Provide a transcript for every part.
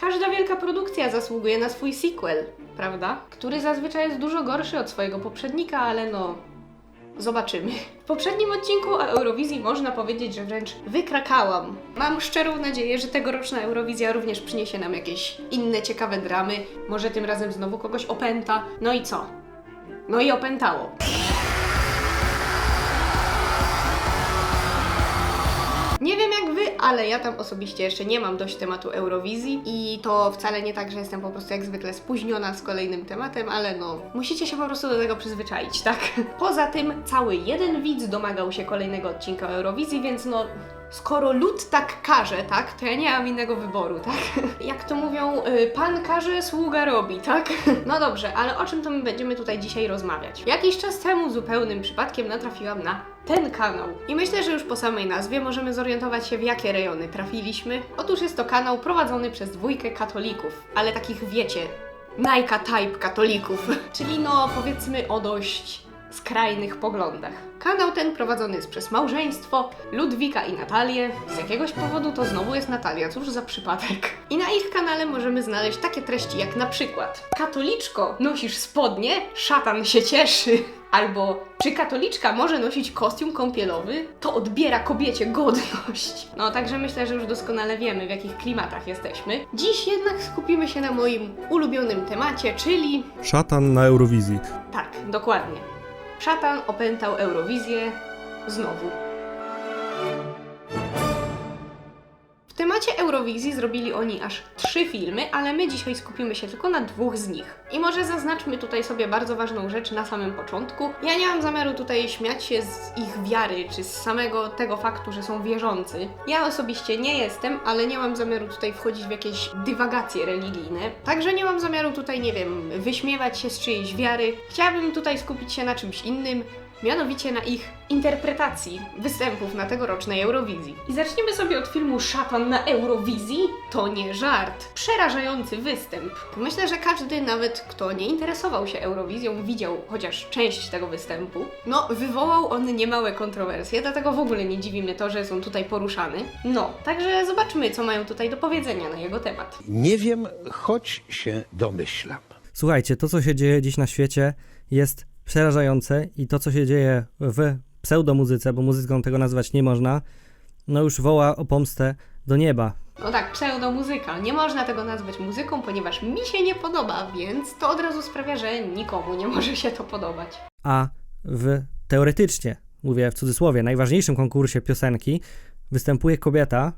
Każda wielka produkcja zasługuje na swój sequel, prawda? Który zazwyczaj jest dużo gorszy od swojego poprzednika, ale no. Zobaczymy. W poprzednim odcinku o Eurowizji można powiedzieć, że wręcz wykrakałam. Mam szczerą nadzieję, że tegoroczna Eurowizja również przyniesie nam jakieś inne ciekawe dramy. Może tym razem znowu kogoś opęta. No i co? No i opętało. Nie wiem jak ale ja tam osobiście jeszcze nie mam dość tematu Eurowizji i to wcale nie tak, że jestem po prostu jak zwykle spóźniona z kolejnym tematem, ale no, musicie się po prostu do tego przyzwyczaić, tak? Poza tym cały jeden widz domagał się kolejnego odcinka Eurowizji, więc no, skoro lud tak każe, tak, to ja nie mam innego wyboru, tak? Jak to mówią, y, pan każe, sługa robi, tak? No dobrze, ale o czym to my będziemy tutaj dzisiaj rozmawiać? Jakiś czas temu zupełnym przypadkiem natrafiłam na ten kanał. I myślę, że już po samej nazwie możemy zorientować się, w jakie rejony trafiliśmy. Otóż jest to kanał prowadzony przez dwójkę katolików, ale takich wiecie, Nike type katolików, czyli no powiedzmy o dość skrajnych poglądach. Kanał ten prowadzony jest przez małżeństwo Ludwika i Natalię. Z jakiegoś powodu to znowu jest Natalia, cóż za przypadek. I na ich kanale możemy znaleźć takie treści jak na przykład Katoliczko, nosisz spodnie, szatan się cieszy. Albo czy katoliczka może nosić kostium kąpielowy? To odbiera kobiecie godność. No także myślę, że już doskonale wiemy, w jakich klimatach jesteśmy. Dziś jednak skupimy się na moim ulubionym temacie, czyli Szatan na Eurowizji. tak, dokładnie. Szatan opętał Eurowizję znowu. Temacie Eurowizji zrobili oni aż trzy filmy, ale my dzisiaj skupimy się tylko na dwóch z nich. I może zaznaczmy tutaj sobie bardzo ważną rzecz na samym początku. Ja nie mam zamiaru tutaj śmiać się z ich wiary, czy z samego tego faktu, że są wierzący. Ja osobiście nie jestem, ale nie mam zamiaru tutaj wchodzić w jakieś dywagacje religijne. Także nie mam zamiaru tutaj, nie wiem, wyśmiewać się z czyjejś wiary. Chciałabym tutaj skupić się na czymś innym, mianowicie na ich interpretacji występów na tegorocznej Eurowizji. I zaczniemy sobie od filmu Szatan na Eurowizji. To nie żart. Przerażający występ. Myślę, że każdy, nawet kto nie interesował się Eurowizją, widział chociaż część tego występu. No, wywołał on niemałe kontrowersje, dlatego w ogóle nie dziwi mnie to, że jest on tutaj poruszany. No, także zobaczmy, co mają tutaj do powiedzenia na jego temat. Nie wiem, choć się domyślam. Słuchajcie, to co się dzieje dziś na świecie jest przerażające i to co się dzieje w pseudomuzyce, bo muzyką tego nazwać nie można, no już woła o pomstę do nieba. No tak, pseudomuzyka. Nie można tego nazwać muzyką, ponieważ mi się nie podoba, więc to od razu sprawia, że nikomu nie może się to podobać. A w teoretycznie, mówię w cudzysłowie, najważniejszym konkursie piosenki występuje kobieta,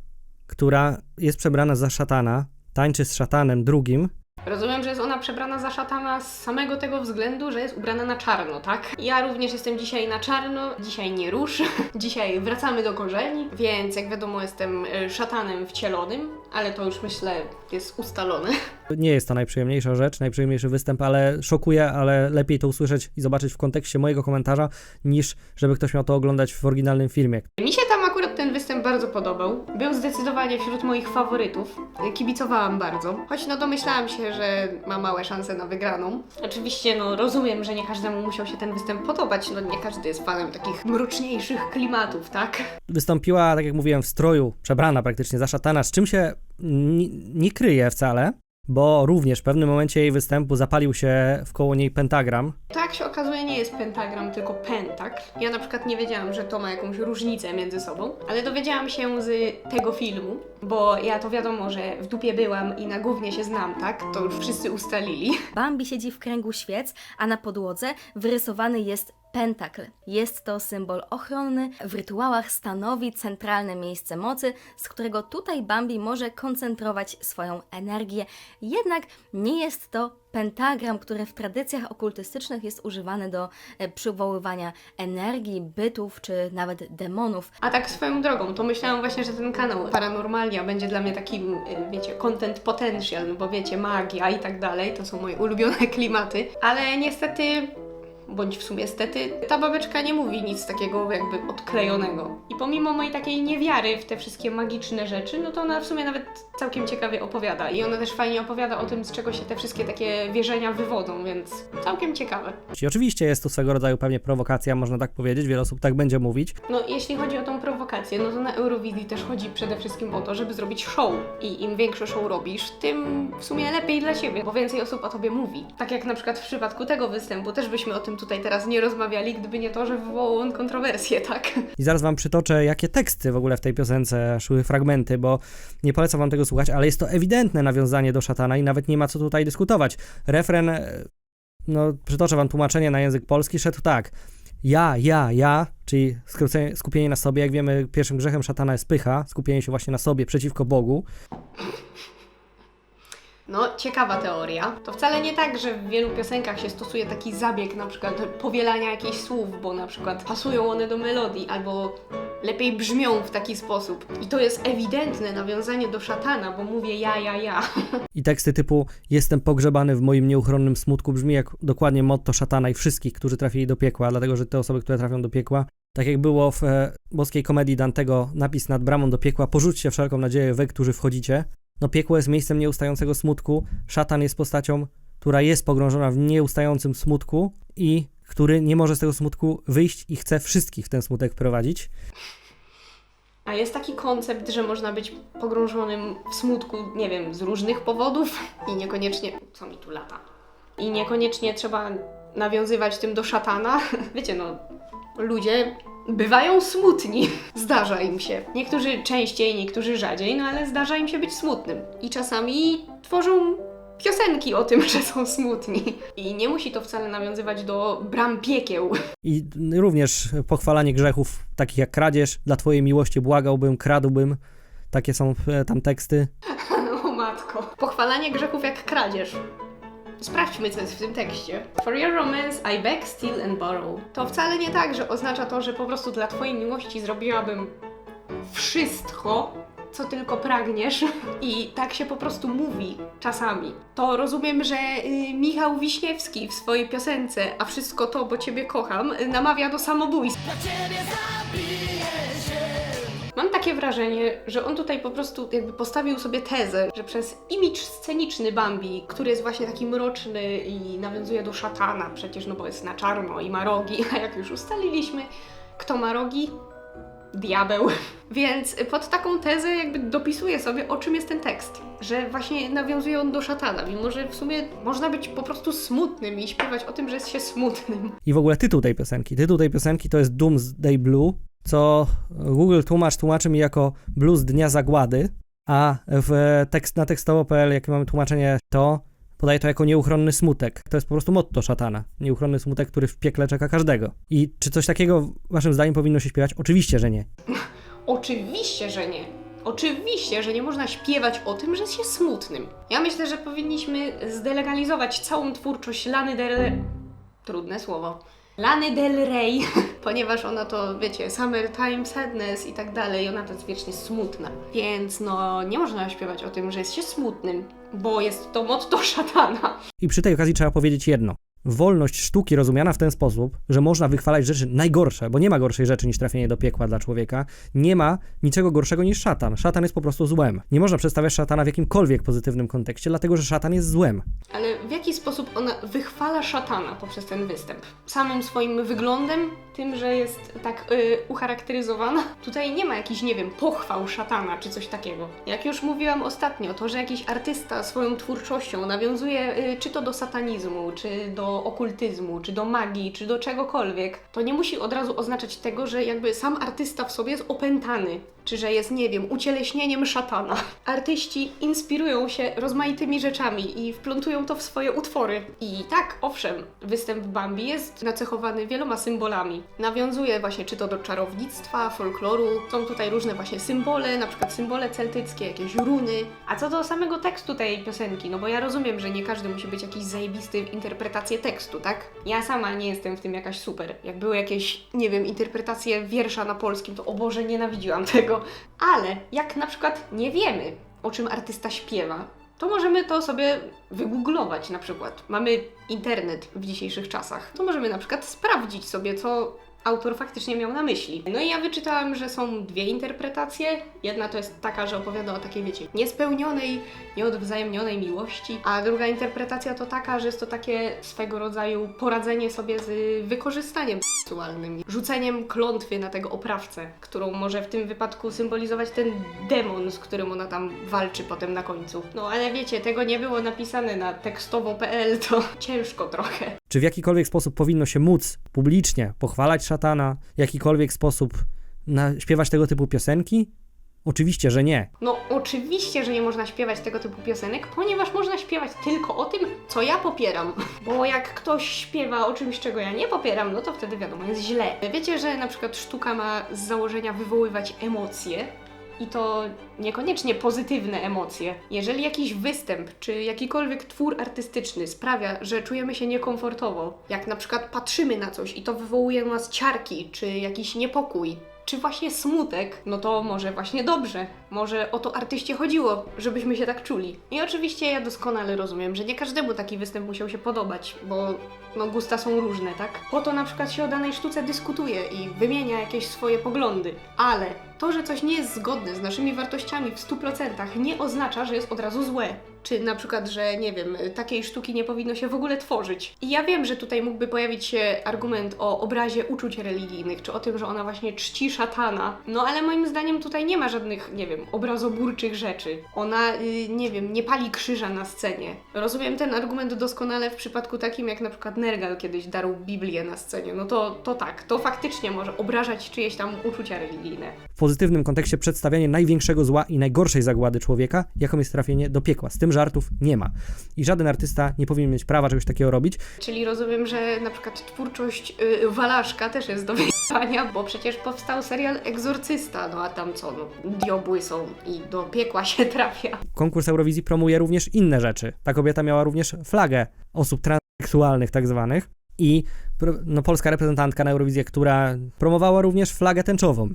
która jest przebrana za szatana, tańczy z szatanem drugim, Rozumiem, że jest ona przebrana za szatana z samego tego względu, że jest ubrana na czarno, tak? Ja również jestem dzisiaj na czarno, dzisiaj nie rusz, dzisiaj wracamy do korzeni, więc jak wiadomo jestem y, szatanem wcielonym, ale to już myślę jest ustalone. Nie jest to najprzyjemniejsza rzecz, najprzyjemniejszy występ, ale szokuje, ale lepiej to usłyszeć i zobaczyć w kontekście mojego komentarza, niż żeby ktoś miał to oglądać w oryginalnym filmie. Mi się tam akurat ten występ bardzo podobał. Był zdecydowanie wśród moich faworytów. Kibicowałam bardzo. Choć no domyślałam się, że ma małe szanse na wygraną. Oczywiście no rozumiem, że nie każdemu musiał się ten występ podobać. No nie każdy jest fanem takich mroczniejszych klimatów, tak? Wystąpiła, tak jak mówiłem, w stroju, przebrana praktycznie za szatana, z czym się nie, kryje wcale, bo również w pewnym momencie jej występu zapalił się wkoło niej pentagram. To jak się okazuje nie jest pentagram, tylko pentakl. Ja na przykład nie wiedziałam, że to ma jakąś różnicę między sobą, ale dowiedziałam się z tego filmu, bo ja to wiadomo, że w dupie byłam i na głównie się znam, tak? To już wszyscy ustalili. Bambi siedzi w kręgu świec, a na podłodze wyrysowany jest pentakl. Jest to symbol ochronny, w rytuałach stanowi centralne miejsce mocy, z którego tutaj Bambi może koncentrować swoją energię. Jednak nie jest to pentagram, który w tradycjach okultystycznych jest używany do e, przywoływania energii, bytów czy nawet demonów. A tak swoją drogą, to myślałam właśnie, że ten kanał Paranormalia będzie dla mnie takim, y, wiecie, content potential, no bo wiecie, magia i tak dalej, to są moje ulubione klimaty, ale niestety bądź w sumie stety, ta babeczka nie mówi nic takiego jakby odklejonego. I pomimo mojej takiej niewiary w te wszystkie magiczne rzeczy, no to ona w sumie nawet całkiem ciekawie opowiada. I ona też fajnie opowiada o tym, z czego się te wszystkie takie wierzenia wywodzą, więc całkiem ciekawe. I oczywiście jest to swego rodzaju pewnie prowokacja, można tak powiedzieć, wiele osób tak będzie mówić, No, jeśli chodzi o tą prowokację, no to na Eurowizji też chodzi przede wszystkim o to, żeby zrobić show. I im większe show robisz, tym w sumie lepiej dla siebie, bo więcej osób o tobie mówi. Tak jak na przykład w przypadku tego występu, też byśmy o tym tutaj teraz nie rozmawiali, gdyby nie to, że wywołał on kontrowersję, tak? I zaraz wam przytoczę, jakie teksty w ogóle w tej piosence szły fragmenty, bo nie polecam wam tego słuchać, ale jest to ewidentne nawiązanie do szatana i nawet nie ma co tutaj dyskutować. Refren, e, no przytoczę wam tłumaczenie na język polski, szedł tak. Ja, ja, ja, czyli skupienie na sobie. Jak wiemy, pierwszym grzechem szatana jest pycha, skupienie się właśnie na sobie przeciwko Bogu. No, ciekawa teoria. To wcale nie tak, że w wielu piosenkach się stosuje taki zabieg, na przykład powielania jakichś słów, bo na przykład pasują one do melodii, albo lepiej brzmią w taki sposób. I to jest ewidentne nawiązanie do szatana, bo mówię ja, ja, ja. I teksty typu Jestem pogrzebany w moim nieuchronnym smutku brzmi jak dokładnie motto szatana i wszystkich, którzy trafili do piekła, dlatego że te osoby, które trafią do piekła, tak jak było w e, boskiej komedii Dantego, napis nad bramą do piekła, porzućcie wszelką nadzieję wy, którzy wchodzicie. No piekło jest miejscem nieustającego smutku, szatan jest postacią, która jest pogrążona w nieustającym smutku i który nie może z tego smutku wyjść i chce wszystkich w ten smutek wprowadzić. A jest taki koncept, że można być pogrążonym w smutku, nie wiem, z różnych powodów i niekoniecznie. Co mi tu lata? I niekoniecznie trzeba nawiązywać tym do szatana. Wiecie, no, ludzie bywają smutni. Zdarza im się. Niektórzy częściej, niektórzy rzadziej, no ale zdarza im się być smutnym. I czasami tworzą piosenki o tym, że są smutni. I nie musi to wcale nawiązywać do bram piekieł. I również pochwalanie grzechów, takich jak kradzież, dla Twojej miłości błagałbym, kradłbym. Takie są e, tam teksty. O matko. Pochwalanie grzechów jak kradzież. Sprawdźmy, co jest w tym tekście. For your romance, I beg, steal and borrow. To wcale nie tak, że oznacza to, że po prostu dla twojej miłości zrobiłabym wszystko, co tylko pragniesz. I tak się po prostu mówi czasami. To rozumiem, że y, Michał Wiśniewski w swojej piosence, a wszystko to, bo ciebie kocham, y, namawia do samobójstwa. Mam takie wrażenie, że on tutaj po prostu jakby postawił sobie tezę, że przez imidż sceniczny Bambi, który jest właśnie taki mroczny i nawiązuje do szatana, przecież no bo jest na czarno i ma rogi, a jak już ustaliliśmy, kto ma rogi? Diabeł. Więc pod taką tezę jakby dopisuje sobie, o czym jest ten tekst. Że właśnie nawiązuje on do szatana, mimo że w sumie można być po prostu smutnym i śpiewać o tym, że jest się smutnym. I w ogóle tytuł tej piosenki. Tytuł tej piosenki to jest Doomsday Blue, co Google tłumacz tłumaczy mi jako blues dnia zagłady, a w tekst na tekstowo.pl, jakie mamy tłumaczenie, to podaje to jako nieuchronny smutek. To jest po prostu motto szatana. Nieuchronny smutek, który w piekle czeka każdego. I czy coś takiego waszym zdaniem powinno się śpiewać? Oczywiście, że nie. Oczywiście, że nie. Oczywiście, że nie można śpiewać o tym, że jest się smutnym. Ja myślę, że powinniśmy zdelegalizować całą twórczość Lany Del... Trudne słowo. Lany Del Rey, ponieważ ona to, wiecie, summertime sadness i tak dalej, ona to jest wiecznie smutna. Więc no, nie można śpiewać o tym, że jest się smutnym, bo jest to motto szatana. I przy tej okazji trzeba powiedzieć jedno. Wolność sztuki rozumiana w ten sposób, że można wychwalać rzeczy najgorsze, bo nie ma gorszej rzeczy niż trafienie do piekła dla człowieka, nie ma niczego gorszego niż szatan. Szatan jest po prostu złem. Nie można przedstawiać szatana w jakimkolwiek pozytywnym kontekście, dlatego że szatan jest złem. Ale w jaki sposób ona wychwala szatana poprzez ten występ? Samym swoim wyglądem, tym, że jest tak y, ucharakteryzowana? Tutaj nie ma jakichś, nie wiem, pochwał szatana czy coś takiego. Jak już mówiłam ostatnio, to, że jakiś artysta swoją twórczością nawiązuje y, czy to do satanizmu, czy do okultyzmu, czy do magii, czy do czegokolwiek, to nie musi od razu oznaczać tego, że jakby sam artysta w sobie jest opętany, czy że jest, nie wiem, ucieleśnieniem szatana. Artyści inspirują się rozmaitymi rzeczami i wplątują to w swoje utwory. I tak, owszem, występ Bambi jest nacechowany wieloma symbolami. Nawiązuje właśnie czy to do czarownictwa, folkloru, są tutaj różne właśnie symbole, na przykład symbole celtyckie, jakieś runy. A co do samego tekstu tej piosenki, no bo ja rozumiem, że nie każdy musi być jakiś zajebisty w interpretację tekstu, tak? Ja sama nie jestem w tym jakaś super. Jak były jakieś, nie wiem, interpretacje wiersza na polskim, to o Boże, nienawidziłam tego. Ale jak na przykład nie wiemy, o czym artysta śpiewa, to możemy to sobie wygooglować na przykład. Mamy internet w dzisiejszych czasach. To możemy na przykład sprawdzić sobie, co autor faktycznie miał na myśli. No i ja wyczytałam, że są dwie interpretacje. Jedna to jest taka, że opowiada o takiej, wiecie, niespełnionej, nieodwzajemnionej miłości, a druga interpretacja to taka, że jest to takie swego rodzaju poradzenie sobie z wykorzystaniem seksualnym, rzuceniem klątwy na tego oprawcę, którą może w tym wypadku symbolizować ten demon, z którym ona tam walczy potem na końcu. No ale wiecie, tego nie było napisane na tekstowo.pl, to ciężko trochę. Czy w jakikolwiek sposób powinno się móc publicznie pochwalać szatana, w jakikolwiek sposób na, śpiewać tego typu piosenki? Oczywiście, że nie. No, oczywiście, że nie można śpiewać tego typu piosenek, ponieważ można śpiewać tylko o tym, co ja popieram. Bo jak ktoś śpiewa o czymś, czego ja nie popieram, no to wtedy wiadomo, jest źle. Wiecie, że na przykład sztuka ma z założenia wywoływać emocje. I to niekoniecznie pozytywne emocje. Jeżeli jakiś występ czy jakikolwiek twór artystyczny sprawia, że czujemy się niekomfortowo, jak na przykład patrzymy na coś i to wywołuje u nas ciarki, czy jakiś niepokój, czy właśnie smutek, no to może właśnie dobrze. Może o to artyście chodziło, żebyśmy się tak czuli. I oczywiście ja doskonale rozumiem, że nie każdemu taki występ musiał się podobać, bo no gusta są różne, tak? Po to na przykład się o danej sztuce dyskutuje i wymienia jakieś swoje poglądy. Ale to, że coś nie jest zgodne z naszymi wartościami w 100% nie oznacza, że jest od razu złe. Czy na przykład, że nie wiem, takiej sztuki nie powinno się w ogóle tworzyć. I ja wiem, że tutaj mógłby pojawić się argument o obrazie uczuć religijnych, czy o tym, że ona właśnie czci szatana. No ale moim zdaniem tutaj nie ma żadnych, nie wiem, obrazoburczych rzeczy. Ona, y, nie wiem, nie pali krzyża na scenie. Rozumiem ten argument doskonale w przypadku takim, jak na przykład Nergal kiedyś darł Biblię na scenie. No to, to tak, to faktycznie może obrażać czyjeś tam uczucia religijne. W pozytywnym kontekście przedstawianie największego zła i najgorszej zagłady człowieka, jaką jest trafienie do piekła. Z tym żartów nie ma. I żaden artysta nie powinien mieć prawa czegoś takiego robić. Czyli rozumiem, że na przykład twórczość y, Walaszka też jest do wyjechania, bo przecież powstał serial Egzorcysta, no a tam co, no, diobły są i do piekła się trafia. Konkurs Eurowizji promuje również inne rzeczy. Ta kobieta miała również flagę osób transseksualnych tak zwanych i no, polska reprezentantka na Eurowizję, która promowała również flagę tęczową.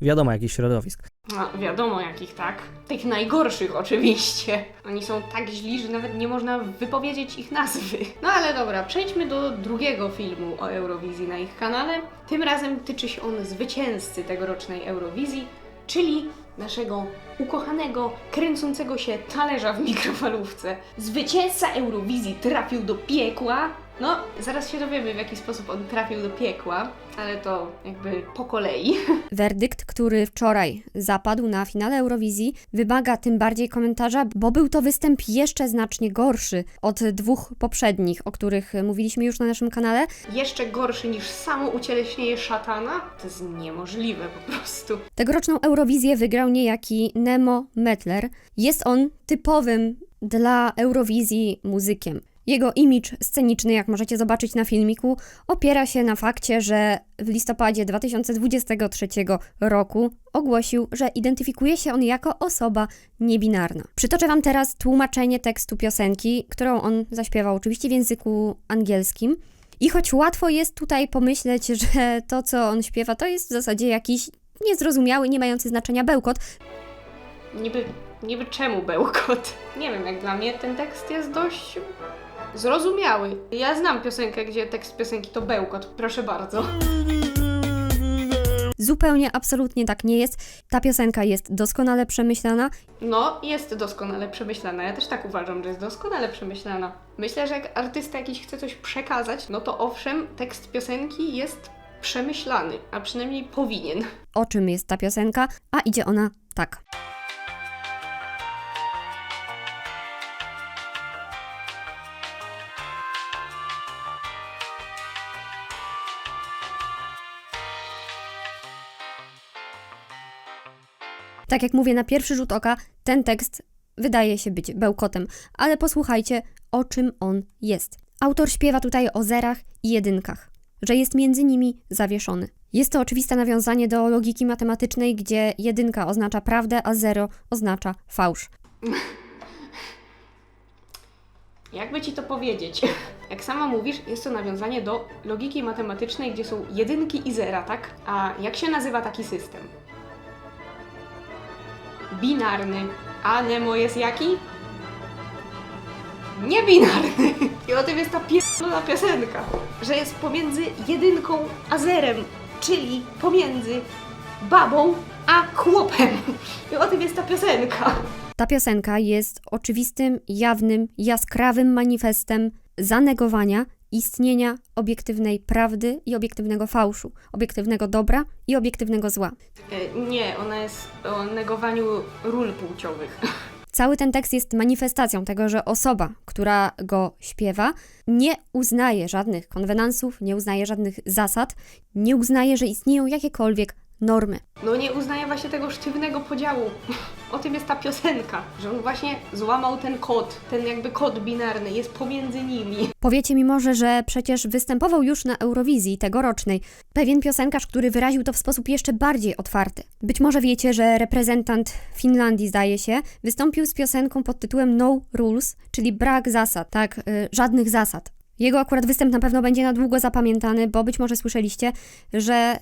Wiadomo, jakich środowisk. No, wiadomo jakich, tak? Tych najgorszych oczywiście. Oni są tak źli, że nawet nie można wypowiedzieć ich nazwy. No ale dobra, przejdźmy do drugiego filmu o Eurowizji na ich kanale. Tym razem tyczy się on zwycięzcy tegorocznej Eurowizji, czyli naszego ukochanego, kręcącego się talerza w mikrofalówce. Zwycięzca Eurowizji trafił do piekła. No, zaraz się dowiemy, w jaki sposób on trafił do piekła, ale to jakby po kolei. Werdykt, który wczoraj zapadł na finale Eurowizji, wymaga tym bardziej komentarza, bo był to występ jeszcze znacznie gorszy od dwóch poprzednich, o których mówiliśmy już na naszym kanale. jeszcze gorszy niż samo ucieleśnienie szatana? To jest niemożliwe po prostu. Tegoroczną Eurowizję wygrał niejaki Nemo Metler. Jest on typowym dla Eurowizji muzykiem. Jego imidż sceniczny, jak możecie zobaczyć na filmiku, opiera się na fakcie, że w listopadzie 2023 roku ogłosił, że identyfikuje się on jako osoba niebinarna. Przytoczę Wam teraz tłumaczenie tekstu piosenki, którą on zaśpiewał oczywiście w języku angielskim. I choć łatwo jest tutaj pomyśleć, że to, co on śpiewa, to jest w zasadzie jakiś niezrozumiały, nie mający znaczenia bełkot, Niby, niby czemu bełkot? Nie wiem, jak dla mnie ten tekst jest dość zrozumiały. Ja znam piosenkę, gdzie tekst piosenki to bełkot, proszę bardzo. Zupełnie, absolutnie tak nie jest. Ta piosenka jest doskonale przemyślana. No, jest doskonale przemyślana. Ja też tak uważam, że jest doskonale przemyślana. Myślę, że jak artysta jakiś chce coś przekazać, no to owszem, tekst piosenki jest przemyślany, a przynajmniej powinien. O czym jest ta piosenka? A idzie ona tak. Tak jak mówię, na pierwszy rzut oka ten tekst wydaje się być bełkotem, ale posłuchajcie, o czym on jest. Autor śpiewa tutaj o zerach i jedynkach, że jest między nimi zawieszony. Jest to oczywiste nawiązanie do logiki matematycznej, gdzie jedynka oznacza prawdę, a zero oznacza fałsz. Jakby ci to powiedzieć? Jak sama mówisz, jest to nawiązanie do logiki matematycznej, gdzie są jedynki i zera, tak? A jak się nazywa taki system? Binarny. A Nemo jest jaki? niebinarny. I o tym jest ta pierdolona piosenka, że jest pomiędzy jedynką a zerem, czyli pomiędzy babą a chłopem. I o tym jest ta piosenka. Ta piosenka jest oczywistym, jawnym, jaskrawym manifestem zanegowania istnienia obiektywnej prawdy i obiektywnego fałszu, obiektywnego dobra i obiektywnego zła. E, Nie, ona jest o negowaniu ról płciowych. Cały ten tekst jest manifestacją tego, że osoba, która go śpiewa, nie uznaje żadnych konwenansów, nie uznaje żadnych zasad, nie uznaje, że istnieją jakiekolwiek normy. No nie uznaje właśnie tego sztywnego podziału. O tym jest ta piosenka, że on właśnie złamał ten kod, ten jakby kod binarny, jest pomiędzy nimi. Powiecie mi może, że przecież występował już na Eurowizji tegorocznej pewien piosenkarz, który wyraził to w sposób jeszcze bardziej otwarty. Być może wiecie, że reprezentant Finlandii, zdaje się, wystąpił z piosenką pod tytułem No Rules, czyli brak zasad, tak, y, żadnych zasad. Jego akurat występ na pewno będzie na długo zapamiętany, bo być może słyszeliście, że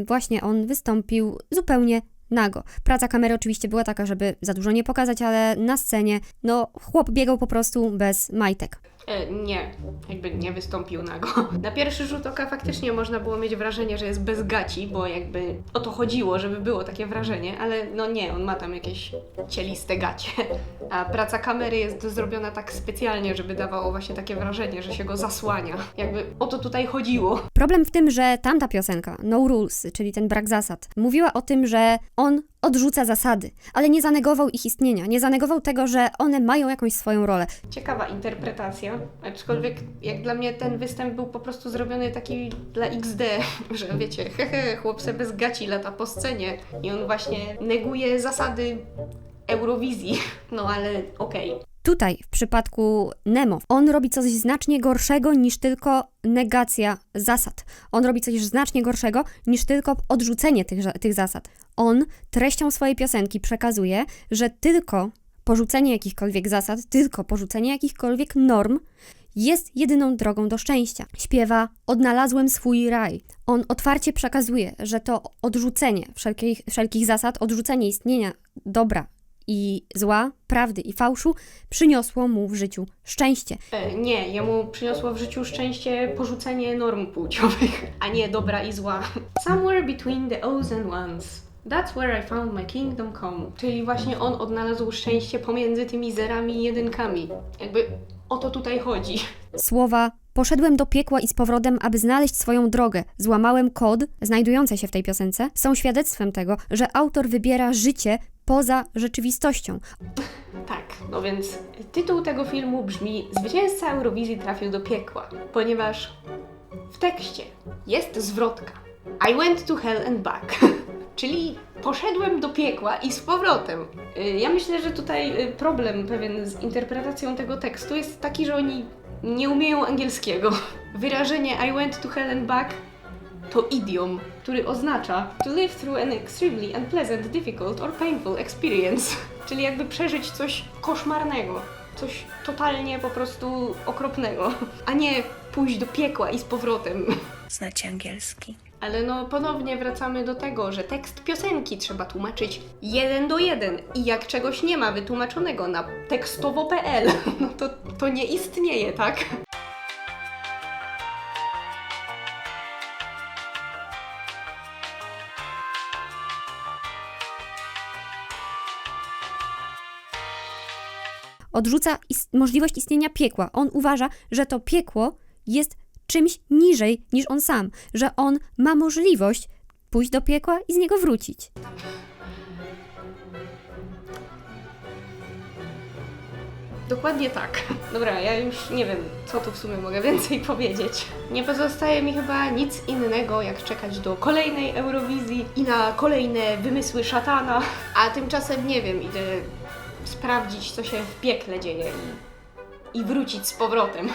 y, właśnie on wystąpił zupełnie nago. Praca kamery oczywiście była taka, żeby za dużo nie pokazać, ale na scenie, no, chłop biegał po prostu bez majtek. E, nie, jakby nie wystąpił nago. Na pierwszy rzut oka faktycznie można było mieć wrażenie, że jest bez gaci, bo jakby o to chodziło, żeby było takie wrażenie, ale no nie, on ma tam jakieś cieliste gacie. A praca kamery jest zrobiona tak specjalnie, żeby dawało właśnie takie wrażenie, że się go zasłania. Jakby o to tutaj chodziło. Problem w tym, że tamta piosenka, No Rules, czyli ten brak zasad, mówiła o tym, że on odrzuca zasady, ale nie zanegował ich istnienia, nie zanegował tego, że one mają jakąś swoją rolę. Ciekawa interpretacja, aczkolwiek jak dla mnie ten występ był po prostu zrobiony taki dla XD, że wiecie, hehe, chłop se bez gaci lata po scenie i on właśnie neguje zasady Eurowizji, no ale okej. Tutaj, w przypadku Nemo, on robi coś znacznie gorszego niż tylko negacja zasad. On robi coś znacznie gorszego niż tylko odrzucenie tych, tych zasad. On treścią swojej piosenki przekazuje, że tylko porzucenie jakichkolwiek zasad, tylko porzucenie jakichkolwiek norm jest jedyną drogą do szczęścia. Śpiewa: Odnalazłem swój raj. On otwarcie przekazuje, że to odrzucenie wszelkich, wszelkich zasad, odrzucenie istnienia dobra i zła, prawdy i fałszu przyniosło mu w życiu szczęście. E, Nie, jemu przyniosło w życiu szczęście porzucenie norm płciowych, a nie dobra i zła. Somewhere between the O's and ones. That's where I found my kingdom come. Czyli właśnie on odnalazł szczęście pomiędzy tymi zerami i jedynkami. Jakby o to tutaj chodzi. Słowa Poszedłem do piekła i z powrotem, aby znaleźć swoją drogę. Złamałem kod, znajdujący się w tej piosence, są świadectwem tego, że autor wybiera życie poza rzeczywistością. Tak, no więc tytuł tego filmu brzmi Zwycięzca Eurowizji trafił do piekła, ponieważ w tekście jest zwrotka I went to hell and back, czyli poszedłem do piekła i z powrotem. Y, Ja myślę, że tutaj y, problem pewien z interpretacją tego tekstu jest taki, że oni nie umieją angielskiego. Wyrażenie I went to hell and back to idiom, który oznacza to live through an extremely unpleasant, difficult or painful experience. Czyli jakby przeżyć coś koszmarnego, coś totalnie po prostu okropnego, a nie pójść do piekła i z powrotem. Znacie angielski? Ale no ponownie wracamy do tego, że tekst piosenki trzeba tłumaczyć jeden do jeden i jak czegoś nie ma wytłumaczonego na tekstowo.pl, no to, to nie istnieje, tak? Odrzuca is- możliwość istnienia piekła. On uważa, że to piekło jest czymś niżej niż on sam, że on ma możliwość pójść do piekła i z niego wrócić. Dokładnie tak. Dobra, ja już nie wiem, co tu w sumie mogę więcej powiedzieć. Nie pozostaje mi chyba nic innego, jak czekać do kolejnej Eurowizji i na kolejne wymysły szatana. A tymczasem nie wiem, idę sprawdzić, co się w piekle dzieje i, i wrócić z powrotem.